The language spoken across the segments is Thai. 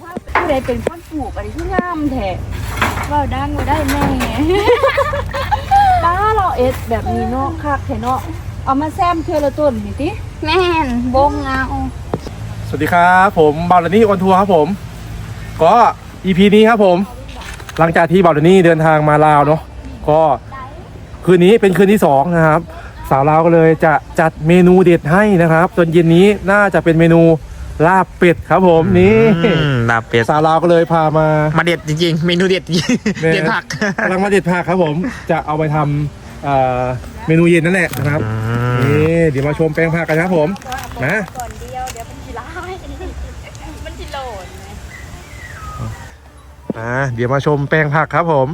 ผู้ใดเป็นคนปลูกอะไรที่งามแท้ว่าดังว่าได้แม่ป้าเราเอ็ดแบบนี้เนาะคักแท้เนาะเอามาแซมเทือละต้นนี่ติแม่นบงเงาสวัสดีครับผมบาลานี่ออนทัวร์ครับผม ก็ EP นี้ครับผม หลังจากที่บาลานี่เดินทางมาลาวเนาะก็คืนนี้เป็นคืนที่สองนะครับ สาวลาวก็เลยจะจัดเมนูเด็ดให้นะครับส่วนเย็นนี้น่าจะเป็นเมนู ลาบเป็ดครับผมนี่อืมลาบเป็ดสาวลาวก็เลยพามามาเด็ดจริงๆ เมนูเด็ดจริงๆแม่เด็ดผักกำลังมาเด็ดผักครับผม จะเอาไปทำเอ่อเมนูเย็นนั่นแหละนะครับอืมนี่เดี๋ยวมาชมแปลงผักกันนะครับผมนะก่อนเดียวเดี๋ยวมันสิร้ายมันสิโหลดอ่าเดี๋ยวมาชมแปลงผักครับผม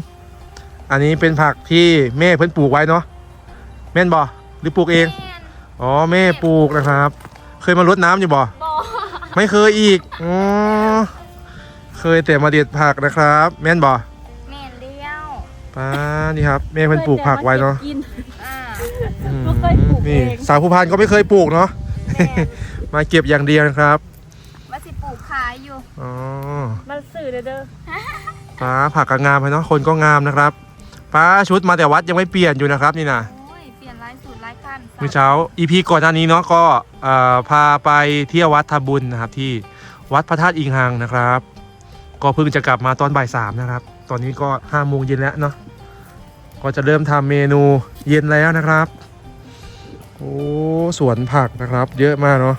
อันนี้เป็นผักที่แม่เพิ่นปลูกไว้เนาะแม่นบ่หรือปลูกเองแม่นอ๋อแม่ปลูกนะครับ เคยมารดน้ำอยู่บ่บอ ไม่เคยอีกอ๋อเคยแต่มาเด็ดผักนะครับ แม่นบ่แม่นเลี้ยวป้านี่ครับแม่เพิ่นปลูกผักไว้เนาะกินอ่าอืมบ่เคยปลูกเองนี่สาวผู้พันก็ไม่เคยปลูกเนาะ แม่น มาเก็บอย่างเดียวนะครับว่าสิปลูกขายอยู่อ๋อมาสื่อเด้อเด้อป้าผักก็งามไปเนาะคนก็งามนะครับป้าชุดมาแต่วัดยังไม่เปลี่ยนอยู่นะครับนี่นะโอ้ มื่อเช้า EP ก่อนหน้านี้เนาะก็เอ่อพาไปเที่ยววัดทำบุญนะครับ ที่วัดพระธาตุอิงหังนะครับ ก็เพิ่งจะกลับมาตอนบ่ายสามนะครับ ตอนนี้ก็ห้าโมงเย็นแล้วเนาะก็จะเริ่มทำเมนูเย็นแล้วนะครับ โอ้สวนผักนะครับ เยอะมากเนาะ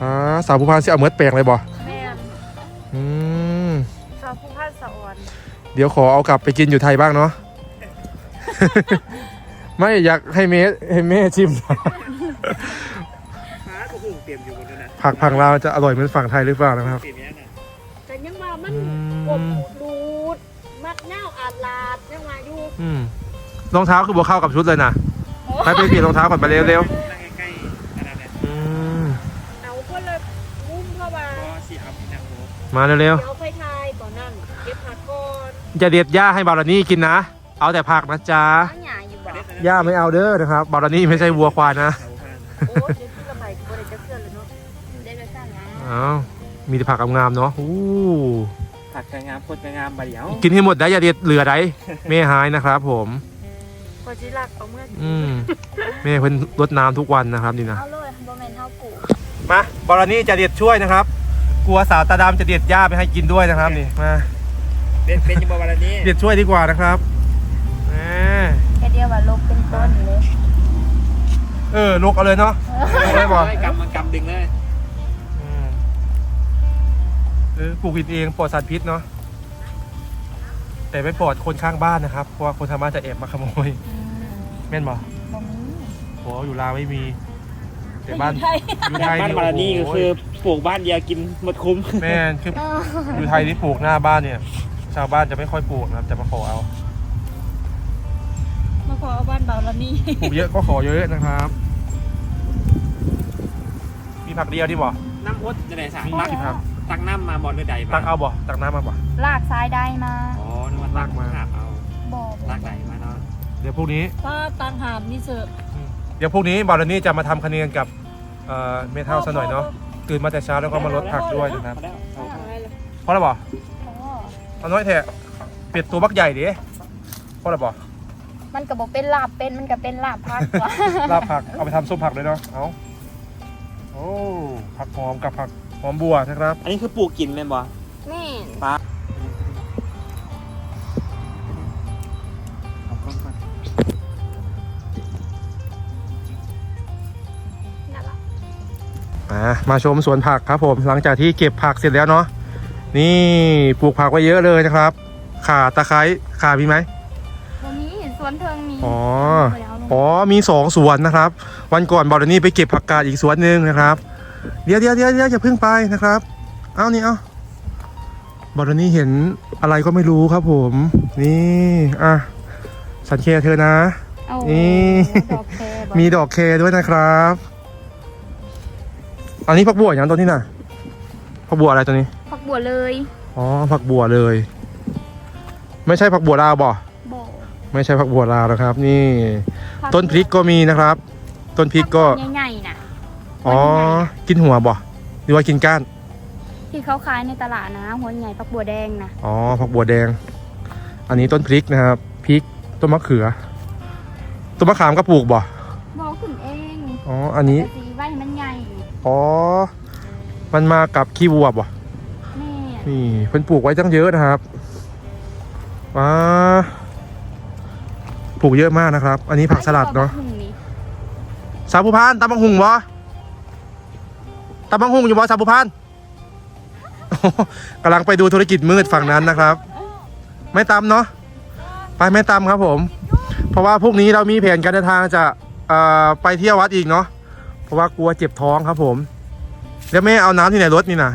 อ่าสาวผู้พานสิเอาเมดแปลงเลยบ่แม่นอืมชาวผู้พันสะอ่อน เดี๋ยวขอเอากลับไปกินอยู่ไทยบ้างเนาะ ไม่อยากให้เมสให้แม่ชิมผักผังลาวจะอร่อยเหมือนฝั่งไทยหรือเปล่านะครับแต่ยังว่ามันอืกบมดูดมักเน่าอาดลาดยังว่าอยู่อืมรองเท้าคือบัวเข้ากับชุดเลยนะไปไปเปลี่ยนรองเท้าก่อนไปเร็วๆอืมเอาก็เลยงุ้มเข้ามามาเร็วเดี๋ยวค่อยทายก่อนนั่นเก็บผักก่อนๆจะเด็ดหญ้าให้บารานี่กินนะ เอาแต่ผักนะจ๊ะตั้งห ยาอยู่บ่หญ้าไม่เอาเด้อนะครับบารานี่ไม่ใช่วัวควายนะโอ้เดี๋ยวที่ละใหม่ก็บ่ได้จะเชื่อเลยเนาะได้ไปสั่งนะอ้าวมีแต่ผักงามๆเนาะอู้ผักกระงามโคตรกระงามใบเดียวกินให้หมดได้อย่าเด็ดเหลือได้ไม่หายนะครับ ผม พอสิรักเอาเมื่ออืมแม่เพิ่นรดน้ำทุกวันนะครับนี่นะเอาเลยบ่แม่นเฮาปลูกมาบรนี่จะเด็ดช่วยนะครับ กลัวสาวตาดำจะเด็ดหญ้าไปให้กินด้วยนะครับนี่มาเป็นเป็นยังบวันนี้เด็ดช่วยดีกว่านะครับแหมแค่ เดียวว่าลบเป็นต้นเลยเออลุกเอาเลยเนาะลุกเลยบอกกำมันกำดึงเลยอืมเออปลูกกินเองปลอดสารพิษเนาะแต่ไม่ปลอดคนข้างบ้านนะครับ เพราะว่าคนทางบ้านจะแอบมาขโมยอืมแม่นบ่บ่มีโหอยู่ลาวไม่มี แต่บ้านไทย อยู่ไทยบ้านบารานี่ก็โโหคือปลูกบ้านเดียวกินหมดคุ้ม แม่นคืออยู่ไทยที่ปลูกหน้าบ้านเนี่ย ชาวบ้านจะไม่ค่อยปลูกนะครับจะมาขอเอามาขอเอาบ้านเบาละนี่ปลูกเยอะก็ขอเยอะนะครับ มีผักเดียวที่บ่น้ำพดจะไหนสั่งมีตักกี่ผักตักน้ำมาบอลด้วยใดมาตักเอาบ่ตักน้ำมาบ่ลากซ้ายได้มาอ๋อนึกว่าตักมาเอาบ่ตักใดมาเนาะเดี๋ยวพรุ่งนี้ป้าตังหามนี่เสิร์ฟเดี๋ยวพรุ่งนี้บอลนี่จะมาทำคะแนนกับเอ่อเมทัลซะหน่อยเนาะตื่นมาแต่เช้าแล้วก็มาลดผักด้วยนะครับมาแล้วเอาอะไรล่ะเพราะอะไรบ่อ๋อเอาน้อยแท้เป็ดตัวบักใหญ่ดิเพราะอะไรบ่ มันก็บ่เป็นลาบเป็นมันก็เป็นลาบพักกว่า ลาบผักเอาไปทำส้มผักเลยเนาะเอาโอ้ผักหอมกับผักหอมบัวนะครับ อันนี้คือปลูกกินเป็นบ่ แม่นเอากล้องก่อนนั่นล่ะอ่ามาชมสวนผักครับผมหลังจากที่เก็บผักเสร็จแล้วเนาะนี่ปลูกผักไว้เยอะเลยนะครับ ข่าตะไคร้ข่ามีไหมบ่มีส วนเทิงมีอ๋อบ่ได้เอาลงอ๋อ มีสองสวนนะครับ วันก่อนบอลนี่ไปเก็บผักกาดอีกสวนหนึ่งนะครับ เดี๋ยวเดี๋ยวเดี๋ยวเดี๋ยวอย่าเพิ่งไปนะครับ เอานี่เอาบอลนี่เห็นอะไรก็ไม่รู้ครับผม นี่ อะ สังเกตเธอนะเอานี่ดอกแคบ่มีดอกเคด้วยนะครับ อันนี้ผักบัวอย่างตัวนี้น่ะผักบัวอะไรตัวนี้ ผักบัวเลย อ๋อ ผักบัวเลย ไม่ใช่ผักบัวลาวบ่บ่ ไม่ใช่ผักบัวลาวนะครับ นี่ ต้นพริกก็มีนะครับ ต้นพริกก็ใหญ่ๆน่ะอ๋อ กินหัวบ่หรือว่ากินก้าน ที่เขาขายในตลาดนะหัวใหญ่ปักบัวแดงนะอ๋อผักบัวแดง อันนี้ต้นพริกนะครับพริกต้นมะเขือต้นมะขามก็ปลูกบ่บอกขึ้นเองอ๋ออันนี้แต่สีไว้ให้มันใหญ่อ๋อ มันมากับขี้วัวบ่แม่นี่เพิ่นปลูกไว้ตั้งเยอะนะครับว้า ปลูกเยอะมากนะครับ อันนี้ผักสลัดเนาะอัก็บอกหนี่สาวผู้พานตำบังหุงบ่ตำบังหุงอยู่บ่สาวผู้พานโอ้โหกำลังไปดูธุรกิจมืดฝั่งนั้นนะครับ ไม่ตำเนาะไปไม่ตำครับผม เพราะว่าพรุ่งนี้เรามีแผนการเดินทางจะเอ่อไปเที่ยววัดอีกเนาะเพราะว่ากลัวเจ็บท้องครับผมเดี๋ยวแม่เอาน้ำที่ไหนรถนี่นะ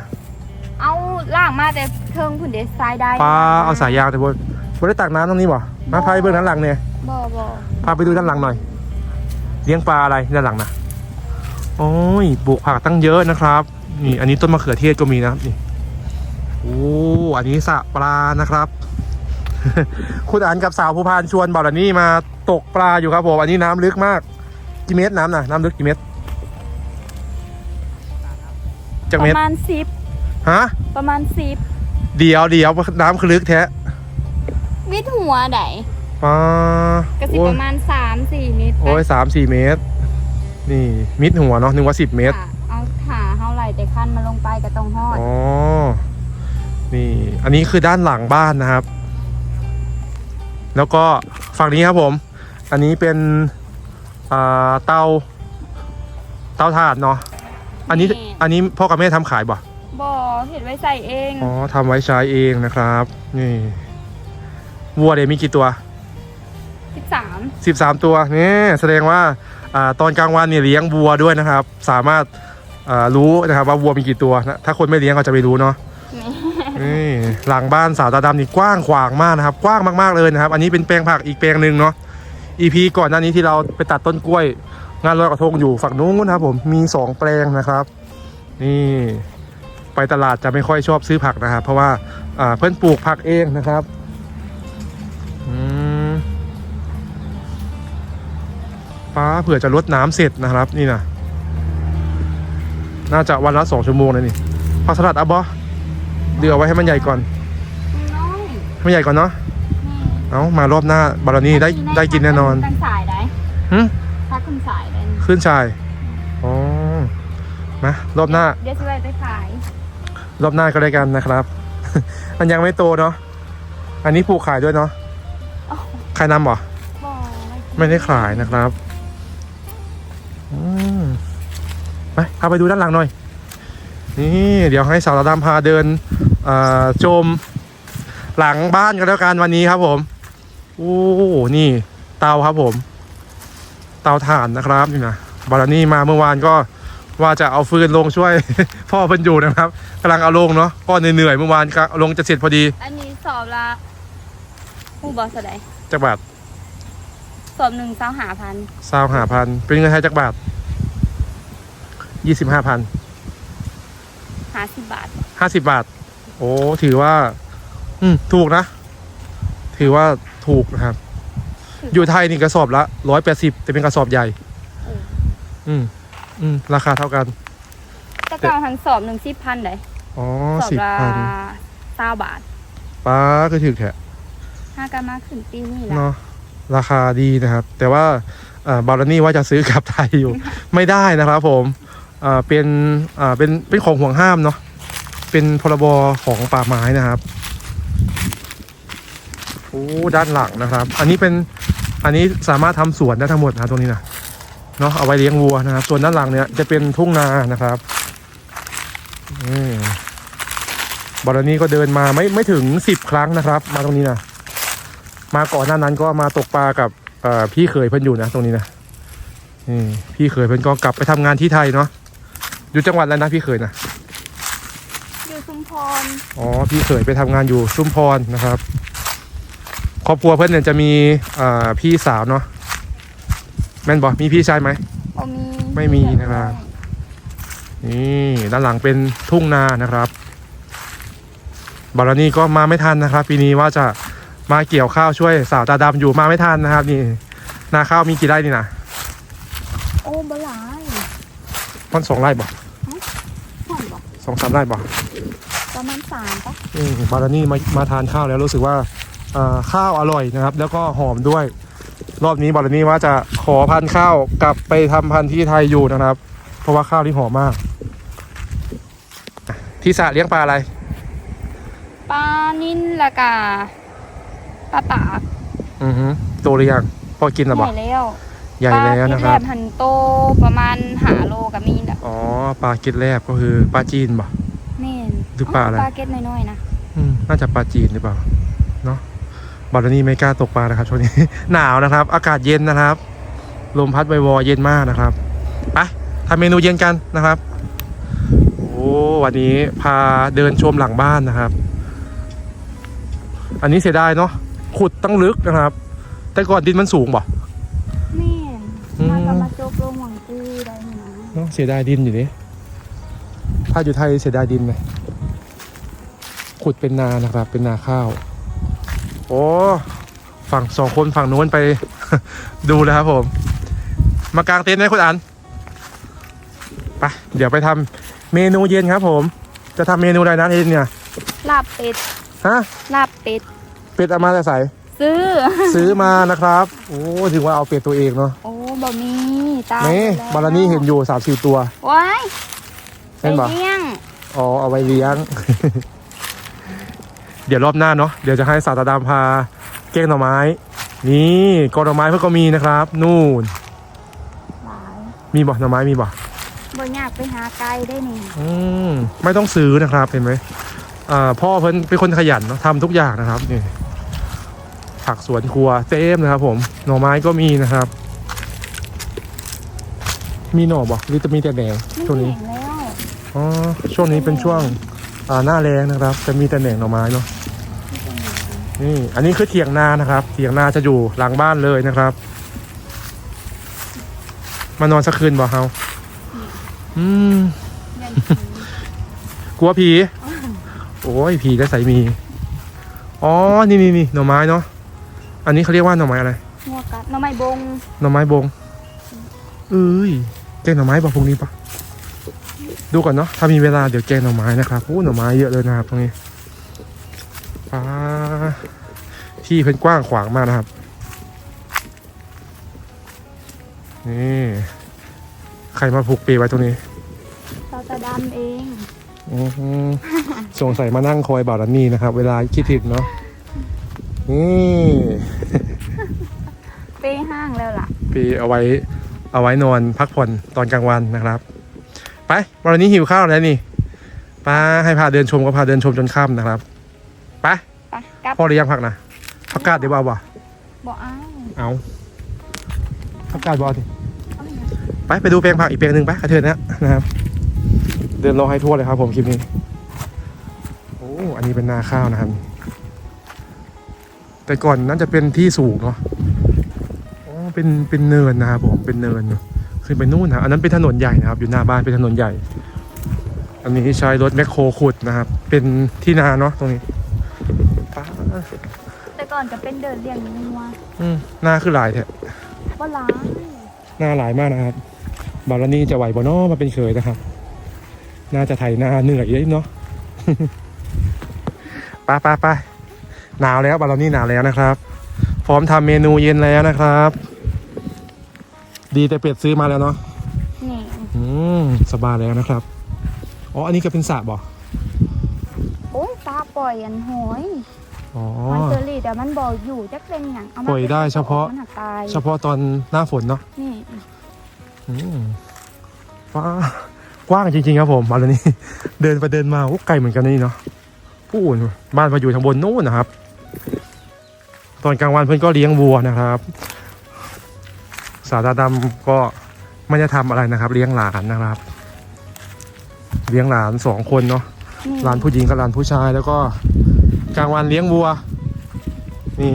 เอาล่างมาแต่เทิงผุนเดสไซด์ได้ปลาเอาสายยางแต่บน บนได้ตักน้ำตรงนี้บ่มาพาไปเบื้องด้านหลังเนี่ยบ่บ่พาไปดูด้านหลังหน่อย เลี้ยงปลาอะไรด้านหลังนะโอ้ยปลูกผักตั้งเยอะนะครับ นี่ อันนี้ต้นมะเขือเทศก็มีนะครับนี่โอ้อันนี้สระปลานะครับ คุณอ่านกับสาวภูพานชวนบอกแล้วนี่มาตกปลาอยู่ครับผมอันนี้น้ำลึกมากกี่เมตรน้ำน่ะน้ำลึกกี่เมตรจากปเมตรระมาณสิบฮะประมาณสิบเดี๋ยวเดี๋ยวน้ำคือลึกแท้ วิทย์หัวไดปลากระสิโอ้ปยระมาณสามสี่เมตรโอ้ยสามสี่เมตร นี่ มิดหัวเนาะนึกว่าสิบเมตร ค่ะเอาขาเท่าไหร่แต่ขั้นมาลงไปก็ต้องหอด อ๋อ นี่ อันนี้คือด้านหลังบ้านนะครับ แล้วก็ฝั่งนี้ครับผม อันนี้เป็นอ่าเตา เตาถ่านเนาะ อันนี้อันนี้พ่อกับแม่ทำขายบ่ บ่เห็ดไว้ใส่เอง อ๋อทำไว้ใช้เองนะครับ นี่ วัวเดี๋ยวมีกี่ตัว สิบสาม13 ตัวนี่แสดงว่าอ่าตอนกลางวันเนี่ยเลี้ยงวัวด้วยนะครับ สามารถอ่ารู้นะครับว่าวัวมีกี่ตัวนะถ้าคนไม่เลี้ยงก็จะไม่รู้เนาะนี่หลังบ้านสาวตาดำนี่กว้างขวางมากนะครับ กว้างมากๆเลยนะครับ อันนี้เป็นแปลงผักอีกแปลงหนึ่งเนาะ EP ก่อนหน้านี้ที่เราไปตัดต้นกล้วย งานลอยกระทงอยู่ฝั่งนู้นนะครับ ผมมีสองแปลงนะครับ นี่ไปตลาดจะไม่ค่อยชอบซื้อผักนะครับ เพราะว่าอ่าเพื่อนปลูกผักเองนะครับ ฟ้าเผื่อจะลดน้ำเสร็จนะครับนี่นะน่าจะวันละสองชั่วโมงเลยนี่ผักสลัดอับบอเดือเอาไว้ให้มันใหญ่ก่อนน้อยให้มันใหญ่ก่อนเนาะเอามารอบหน้าบารอนี่ได้ได้กินแน่นอนตั้งสายได้หึถ้าขึ้นสายได้ขึ้นชายอ๋อมารอบหน้าเดี๋ยวจะไปไปขายรอบหน้าก็ได้กันนะครับ มันยังไม่โตเนาะอันนี้ปลูกขายด้วยเนาะอ๋อขายนำเหรอบ่ไม่ได้ขายนะครับ ไปพาไปดูด้านหลังหน่อย นี่เดี๋ยวให้สาวดำพาเดินเอ่อชมหลังบ้านกันแล้วกันวันนี้ครับผมโอ้นี่เตาครับผม เตาถ่านนะครับนี่นะบารานี่มาเมื่อวานก็ว่าจะเอาฟืนลงช่วย พ่อเพิ่นอยู่นะครับกำลังเอาลงเนาะก็เหนื่อยๆเมื่อวานก็ลงจะเสร็จพอดี อันนี้สอบละผู้บอสไดจักบาทสอบหนึ่งเจ้าหาพันสาวหาพันเป็นเงินไทยจักบาท ยี่สิบห้าพันหาสิบบาทห้าสิบบาท โอ้ถือว่า อืมถูกนะ ถือว่าถูกนะครับ อยู่ไทยนี่กระสอบละร้อยแปดสิบแต่เป็นกระสอบใหญ่ เอออืม อืม ราคาเท่ากันจะเก่าทั้งสอบหนึ่งสิบพันไดอ๋อสอบสิบละพันเก้าบาทป้าก็ถือแค่ห้ากันมากขึ้นปีนี้ละเนาะราคาดีนะครับ แต่ว่าอ่าบารานี่ว่าจะซื้อกลับไทยอยู่ ไม่ได้นะครับผม อ่าเป็นอ่าเป็นเป็นของห่วงห้ามเนาะเป็นพรบของป่าไม้นะครับโอ้ด้านหลังนะครับ อันนี้เป็นอันนี้สามารถทำสวนได้ทั้งหมดนะตรงนี้นะเนาะเอาไว้เลี้ยงวัวนะครับ ส่วนด้านหลังเนี่ยจะเป็นทุ่งนานะครับอืมบารนี่ก็เดินมาไม่ไม่ถึงสิบครั้งนะครับ มาตรงนี้นะมาก่อนหน้านั้นก็มาตกปลากับอ่อพี่เขยเพิ่นอยู่นะตรงนี้นะนี่พี่เขยเพิ่นก็กลับไปทำงานที่ไทยเนาะ อยู่จังหวัดอะไรนะพี่เขยนะ อยู่ชุมพร อ๋อ พี่เขยไปทำงานอยู่ชุมพรนะครับ ครอบครัวเพื่อนเนี่ยจะมีอ่าพี่สาวเนาะแม่นบอกมีพี่ชายไหม โอมีไม่มีนะครับ นี่ด้านหลังเป็นทุ่งนานะครับบารนี่ก็มาไม่ทันนะครับ ปีนี้ว่าจะมาเกี่ยวข้าวช่วยสาวตาดำอยู่มาไม่ทันนะครับ นี่นาข้าวมีกี่ไร่นี่นะโอ้บหลายมันสองไร่บอกห่อนบอก สองสามไร่บ่ประมาณสามปะอืมบารานี่มามาทานข้าวแล้วรู้สึกว่าอ่าข้าวอร่อยนะครับ แล้วก็หอมด้วย รอบนี้บารานี่ว่าจะขอพันธุ์ข้าวกลับไปทำพันธุ์ที่ไทยอยู่นะครับ เพราะว่าข้าวนี่หอมมากอะที่สระเลี้ยงปลาอะไร ปลานิ่นและกาปลาปากอือฮึโตหรือยังพอกินหรือใหเปล่าญ่แล้วใหญ่แล้วนะคปลารับเกล็ดแหลมหันโตประมาณหาโลกับมีน อะอ๋อปลาเกล็ดแรบก็คือปลาจีนบ่แม่นหรือปลาอะไรปลาเกล็ดน้อยๆนะอืมน่าจะปลาจีนหรือเปล่าเนาะบารานี่ไม่กล้าตกปลานะครับช่วงนี้ หนาวนะครับ อากาศเย็นนะครับ ลมพัดไววอเย็นมากนะครับไปทำเมนูเย็นกันนะครับโอ้วันนี้พาเดินชมหลังบ้านนะครับ อันนี้เสียดายเนาะขุดตั้งลึกนะครับ แต่ก่อนดินมันสูงบ่แม่นอืมมันก็มาโจกลง เนาะเสียดายดินอยู่ดิถ้าอยู่ไทยเสียดายดินไหมขุดเป็นนานะครับ เป็นนาข้าว โอ้ฝั่งสองคนฝั่งนู้นไปดูแล้วครับผม มากางเต็นท์ไหมคุณอันไปเดี๋ยวไปทำเมนูเย็นครับ ผม จะทำเมนูอะไรนะเย็นเนี่ยลาบเป็ดฮะลาบเป็ดเป็ดเอามาแต่ใส่ซื้อ ซื้อมานะครับ โอ้ถึงว่าเอาเป็ดตัวเองเนาะโอ้ บ่มีตายนี่ไปแล้วบารานี่เห็นอยู่สามสี่ตัวว้ายเห็นปะไปเลี้ยงอ๋อเอาไว้เลี้ยง เดี๋ยวรอบหน้าเนาะเดี๋ยวจะให้สาตาดามพาเก้งหน่อไม้ นี่กอหน่อไม้เพื่อก็มีนะครับ นู่นหลายมีบ่หน่อไม้มีบ่บ่อยากไปหาไกลได้นี่อืมไม่ต้องซื้อนะครับเห็นไหมอ่าพ่อเพิ่นเป็นคนขยันเนาะทำทุกอย่างนะครับนี่ผักสวนครัวเต็มนะครับผม หน่อไม้ก็มีนะครับ มีหน่อบ่หรือจะมีแต่แดงไม่ช่วงนี้เห็นแล้วอ๋อช่วงนี้เป็นช่วงอ่าหน้าแรงนะครับ จะมีแต่แหน่งหน่อไม้เนาะนี่อันนี้คือเถียงนานะครับ เถียงนาจะอยู่หลังบ้านเลยนะครับ มานอนสักคืนบ่เฮาอืมยันกลัวผี โอ้ยผีจะใส่มี อ๋อ นี่นี่นี่หน่อไม้เนาะ อันนี้เขาเรียกว่าหน่อไม้อะไรหัวกัดหน้ำไม้บง หน่อไม้บงเอ้ย แกงหน่อไม้บอกพวกนี้ปะดูก่อนเนาะถ้ามีเวลาเดี๋ยวแกงหน่อไม้นะครับโอ้หน่อไม้เยอะเลยนะครับตรงนี้ป้าที่เพิ่นกว้างขวางมากนะครับ นี่ใครมาผูกปีไว้ตรงนี้ตาตาดำเองอือฮึสงสัยมานั่งคอยบารันนี่นะครับ เวลาคิดถึงเนาะนี่เป้ห้างแล้วล่ะ ปีเอาไว้ เอาไว้นอนพักผ่อนตอนกลางวันนะครับ ไปวันนี้หิวข้าวแล้วนี่ป้าให้พาเดินชมก็พาเดินชมจนค่ำนะครับไปไปกลับพ่อเรียงผักนะผักกาดเดี๋ยวเอาบ่บ่เอาเอาผักกาดบ่ดิเอาไงไปไปดูแปลงผักอีกแปลงหนึ่งไปกระเทินนะนะครับ เดินรอให้ทั่วเลยครับ ผมคลิปนี้โอ้อันนี้เป็นนาข้าวนะครับ แต่ก่อนนั้นจะเป็นที่สูงเนาะอ๋อ เป็นเป็นเนินนะครับผมเป็นเนินขึ้นไปนู่นนะอันนั้นเป็นถนนใหญ่นะครับ อยู่หน้าบ้านเป็นถนนใหญ่ อันนี้ใช้รถแมคโครขุดนะครับ เป็นที่นาเนาะตรงนี้ป๊าแต่ก่อนจะเป็นเดินเลี้ยงงัวอืมหน้าคือหลายแท้บ่ล้างหน้าหลายมากนะครับบารานี่จะไหวบ่เนอมาเป็นเคยนะครับ น่าจะไถนาเหนื่อยเยอะเนาะไปไปไปหนาวแล้วบารานี่หนาวแล้วนะครับพร้อมทำเมนูเย็นแล้วนะครับ ดีแต่เป็ดซื้อมาแล้วเนาะนี่อืมสบายแล้วนะครับ อ๋อ อันนี้ก็เป็นสระบ่โอ้ยตาปล่อยอันหอยอ๋อ มันเจอรี่แต่มันบ่อยู่จักเป็นหยังเอามาปล่อยได้เฉพาะ มันหักตายเฉพาะตอนหน้าฝนเนาะนี่อืมว้ากว้างจริงๆครับผมมาแล้วนี่ เดินไปเดินมาโอ้ไกลเหมือนกันนี่เนาะผู้อุ่นบ้านมาอยู่ทางบนนู้นนะครับ ตอนกลางวันเพื่อนก็เลี้ยงวัวนะครับ สาตาดำก็ไม่ได้ทำอะไรนะครับ เลี้ยงหลานนะครับ เลี้ยงหลานสองคนเนาะนี่หลานผู้หญิงกับหลานผู้ชายแล้วก็กลางวันเลี้ยงวัว นี่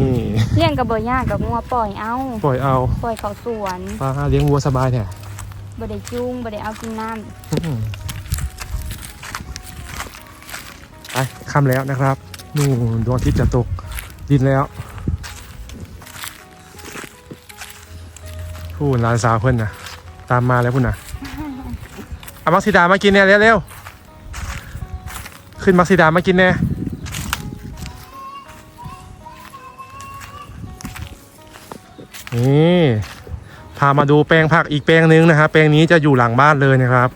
เลี้ยงกับบ่ยากกับงัวปล่อยเอา ปล่อยเอาปล่อยเขาสวนปลาเลี้ยงวัวสบายแท้บ่ได้จุ้งบ่ได้เอากินน้ำอืมไปค่ำแล้วนะครับนู่นดวงอาทิตย์จะตกดินแล้ว พูดหลานสาวเพื่อนนะตามมาแล้วพุ่นนะเอามักซิดามากินเนี่ยเร็วๆขึ้นมักซิดามากินแน่นี่พามาดูแปลงผักอีกแปลงหนึงนะครับแปลงนี้จะอยู่หลังบ้านเลยนะครับ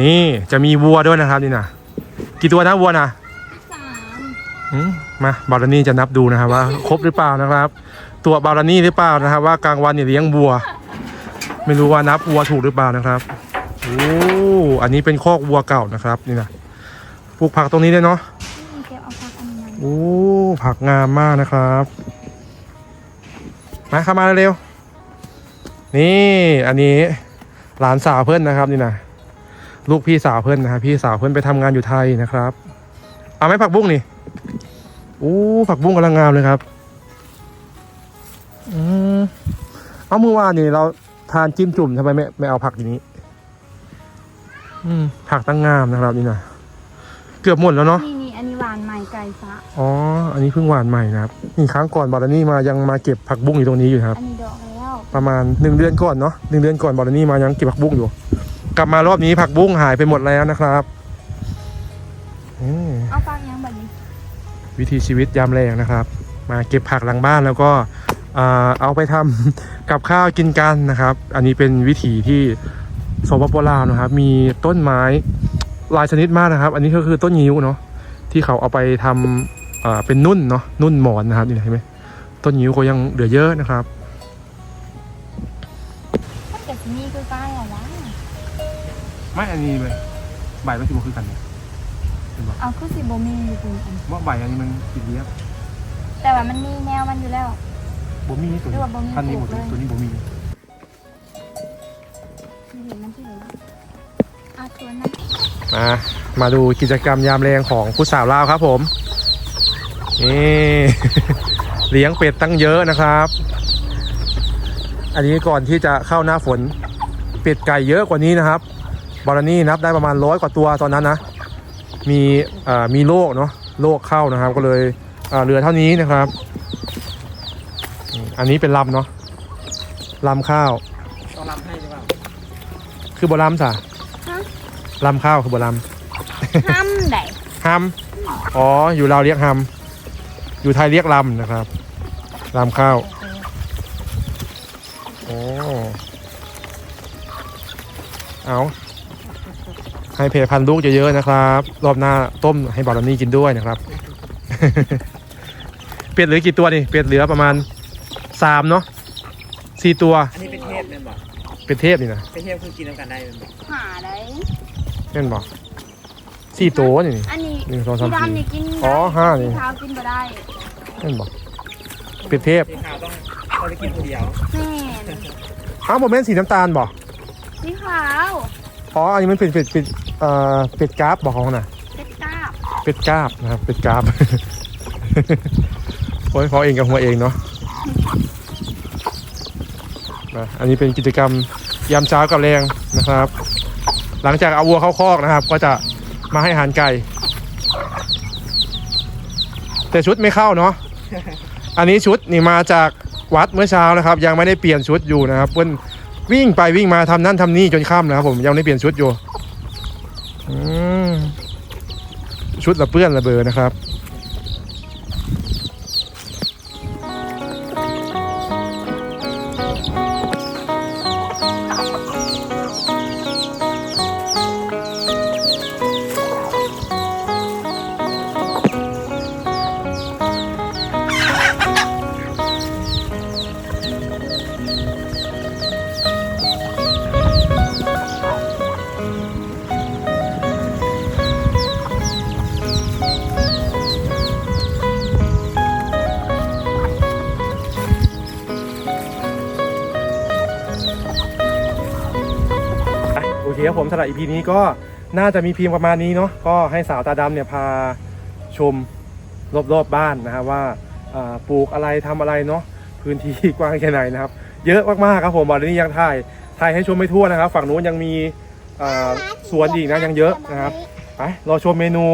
นี่จะมีวัวด้วยนะครับนี่นะกี่ตัวนะวัวนะสามอืมมาบารานี่จะนับดูนะครับว่า ครบหรือเปล่านะครับ ตัวบารานี่หรือเปล่านะครับว่ากลางวันเนี่ยเลี้ยงวัว ไม่รู้ว่านับวัวถูกหรือเปล่านะครับโอ้อันนี้เป็นคอกวัวเก่านะครับนี่นะปลูกผักตรงนี้ด้วยเนาะนี่เก็บเอาพักอันนี้โอ้ผักงามมากนะครับมาเข้ามาเร็วๆนี่อันนี้หลานสาวเพื่อนนะครับนี่นะลูกพี่สาวเพื่อนนะครับพี่สาวเพื่อนไปทำงานอยู่ไทยนะครับเอาไหมผักบุ้งนี่โอ้ผักบุ้งกำลังงามเลยครับอืมเอาเมื่อวานนี่เรา ทานจิ้มจุ่มทำไมไม่ไม่เอาผักอย่างนี้ อืมผักตั้งงามนะครับนี่นะเกือบหมดแล้วเนาะนี่นี่อันนี้หวานใหม่ไก่ฟ้าอ๋อ อันนี้เพิ่งหวานใหม่นะครับนี่ครั้งก่อนบอลนี่มายังมาเก็บผักบุ้งอยู่ตรงนี้อยู่ครับ อันนี้ดอกแล้วประมาณหนึ่งเดือนก่อนเนาะหนึ่งเดือนก่อนบอลนี่มายังเก็บผักบุ้งอยู่ กลับมารอบนี้ผักบุ้งหายไปหมดแล้วนะครับอืมเอาฟังยังแบบนี้ วิถีชีวิตยามแรงนะครับ มาเก็บผักหลังบ้านแล้วก็อ่า เอาไปทำกับข้าวกินกันนะครับ อันนี้เป็นวิถีที่สปปลาวนะครับ มีต้นไม้หลายชนิดมากนะครับ อันนี้ก็คือต้นงิ้วเนาะที่เขาเอาไปทำอ่าเป็นนุ่นเนาะนุ่นหมอนนะครับนี่เห็นไหมต้นงิ้วก็ยังเหลือเยอะนะครับถ้าเกิดนี่คือใกล้อะวะไม่อันนี้เลยใบมันคือคือกันเนี่ยเอาคือสิโบมีอยู่ตรงนี้ว่าใบอันนี้มันกินเลี้ยบแต่ว่ามันมีแนวมันอยู่แล้ว บ่มีตัวหรืนี้อว่าบ่มีพันนี้บ่ปลูกเลยตัวนี้บ่มีที่เห็นมันที่ไหนอาชวนนั้นมามาดูกิจกรรมยามแรงของผู้สาวลาวครับผม นี่ เลี้ยงเป็ดตั้งเยอะนะครับ อันนี้ก่อนที่จะเข้าหน้าฝนเป็ดไก่เยอะกว่านี้นะครับบอลนี่นับได้ประมาณร้อยกว่าตัวตอนนั้นนะ มีเอ่อมีโรคเนาะโรคเข้านะครับ ก็เลยเอ่อเหลือเท่านี้นะครับ อืมอันนี้เป็นลำเนาะลำข้าวต้องรับให้หรือเปล่าคือบลำสะลำข้าวคือบลำห้ำไดฮัมอ๋ออยู่เราวเรียกฮัมอยู่ไทยเรียกลำนะครับลำข้าวโอ้เอาให้เพพันธุ์ลูกเยอะๆนะครับ รอบหน้าต้มให้บอลนี่กินด้วยนะครับ เป็ดเหลือกี่ตัวนี่เป็ดเหลือประมาณ สามเนาะสี่ตัว อันนี้เป็นเทพแม่นบอกเป็นเทพนี่นะเป็นเทพคือกินแล้วกันได้แม่นบอกหาได้เห็นบอกสี่ตัวนี่นี่ อันนี้หนึ่งสองสามที่สี่ดำนี่กินอ๋อห้านี่ที่เท้ากินบ่ได้เห็นบอกเป็นเทพสีขาวต้องต้องไปกินคนเดียวแม่นอ้าวโมเมนต์สีน้ำตาลบอกสีขาวอ๋ออันนี้มันเป็นเป็ดเป็ดเอ่อเป็ดกราฟบอกเขาน่ะ เป็ดกาบเป็ดกราฟนะครับเป็ดกราฟโอ้ยเขาเองกับหัวเองเนาะนะ อันนี้เป็นกิจกรรมยามเช้ากับแรงนะครับ หลังจากเอาวัวเข้าคอกนะครับ ก็จะมาให้อาหารไก่ แต่ชุดไม่เข้าเนาะอันนี้ชุดนี่มาจากวัดเมื่อเช้านะครับ ยังไม่ได้เปลี่ยนชุดอยู่นะครับเพื่อนวิ่งไปวิ่งมาทำนั่นทำนี่จนค่ำนะครับ ผมยังไม่เปลี่ยนชุดอยู่ชุดละเปื้อนละเบอนะครับ หรับ EP นี้ก็น่าจะมีเพียงประมาณนี้เนาะก็ให้สาวตาดำเนี่ยพาชมรอบๆบบ้านนะครับว่าปลูกอะไรทำอะไรเนาะพื้นที่กว้างแค่ไหนนะครับ เยอะมากๆครับผมบอกเลนี่ยังถ่ายถ่ายให้ชมไม่ทั่วนะครับ ฝั่งนู้นยังมีสวนอีกนะยังเยอะนะครับไปรอชมเมนู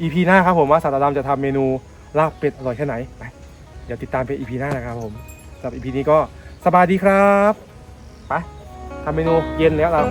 EP หน้าครับผมว่าสาวตาดำจะทำเมนูลาบเป็ดอร่อยแค่ไหนไปเดี๋ยวติดตามเป็น EP หน้านะครับผมสำหรับ EP นี้ก็สบายดีครับไปทำเมนูเย็นแล้วเรา